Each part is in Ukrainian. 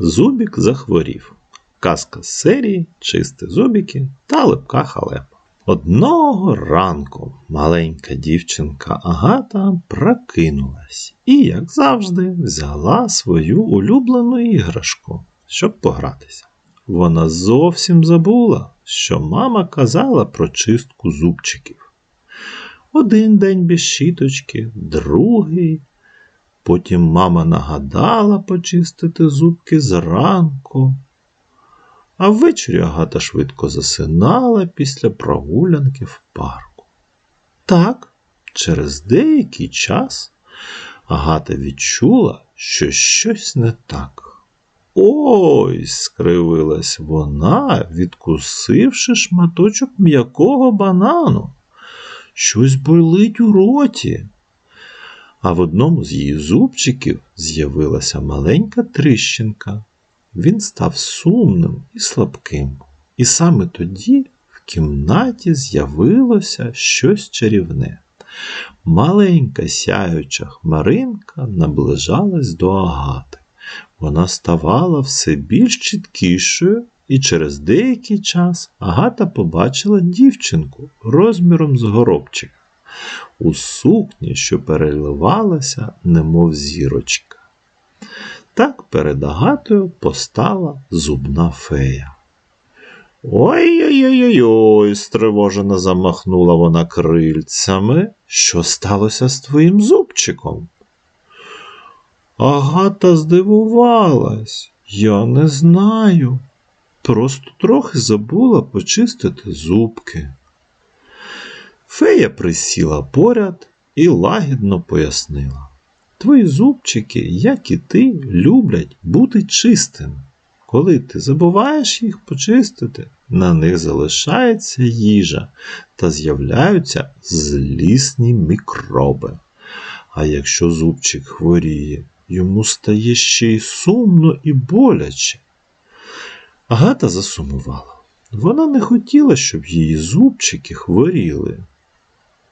Зубік захворів. Казка з серії Чисті зубіки та липка халепа. Одного ранку маленька дівчинка Агата прокинулась і, як завжди, взяла свою улюблену іграшку, щоб погратися. Вона зовсім забула, що мама казала про чистку зубчиків. Один день без щіточки, другий. Потім мама нагадала почистити зубки зранку. А ввечері Агата швидко засинала після прогулянки в парку. Так, через деякий час Агата відчула, що щось не так. Ой, скривилась вона, відкусивши шматочок м'якого банану. Щось болить у роті. А в одному з її зубчиків з'явилася маленька тріщинка. Він став сумним і слабким. І саме тоді в кімнаті з'явилося щось чарівне. Маленька сяюча хмаринка наближалась до Агати. Вона ставала все більш чіткішою, і через деякий час Агата побачила дівчинку розміром з горобчика у сукні, що переливалася, немов зірочка. Так перед Агатою постала зубна фея. Ой-ой-ой, стривожено замахнула вона крильцями. Що сталося з твоїм зубчиком? Агата здивувалась. Я не знаю. Просто трохи забула почистити зубки. Фея присіла поряд і лагідно пояснила. Твої зубчики, як і ти, люблять бути чистими. Коли ти забуваєш їх почистити, на них залишається їжа та з'являються злісні мікроби. А якщо зубчик хворіє, йому стає ще й сумно і боляче. Агата засумувала. Вона не хотіла, щоб її зубчики хворіли.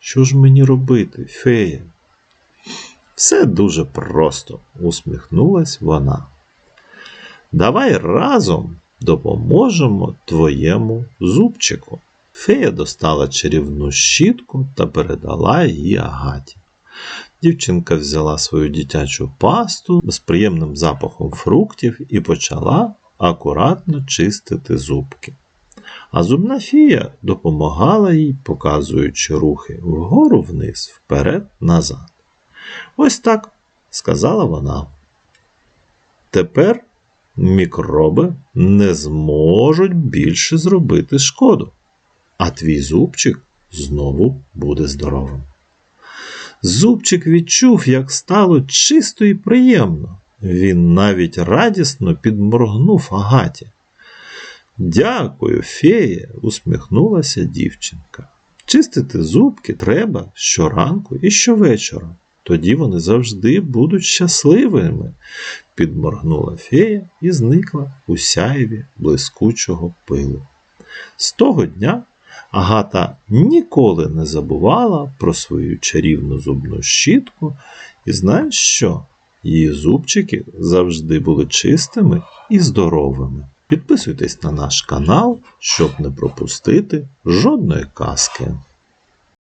Що ж мені робити, фея? Все дуже просто, усміхнулась вона. Давай разом допоможемо твоєму зубчику. Фея достала чарівну щітку та передала її Агаті. Дівчинка взяла свою дитячу пасту з приємним запахом фруктів і почала акуратно чистити зубки. А зубна фія допомагала їй, показуючи рухи вгору вниз, вперед, назад. Ось так, сказала вона. Тепер мікроби не зможуть більше зробити шкоду, а твій зубчик знову буде здоровим. Зубчик відчув, як стало чисто і приємно. Він навіть радісно підморгнув Агаті. Дякую, феє, усміхнулася дівчинка. Чистити зубки треба щоранку і щовечора. Тоді вони завжди будуть щасливими, підморгнула фея і зникла у сяєві блискучого пилу. З того дня Агата ніколи не забувала про свою чарівну зубну щітку, і знаєш що? Її зубчики завжди були чистими і здоровими. Підписуйтесь на наш канал, щоб не пропустити жодної казки.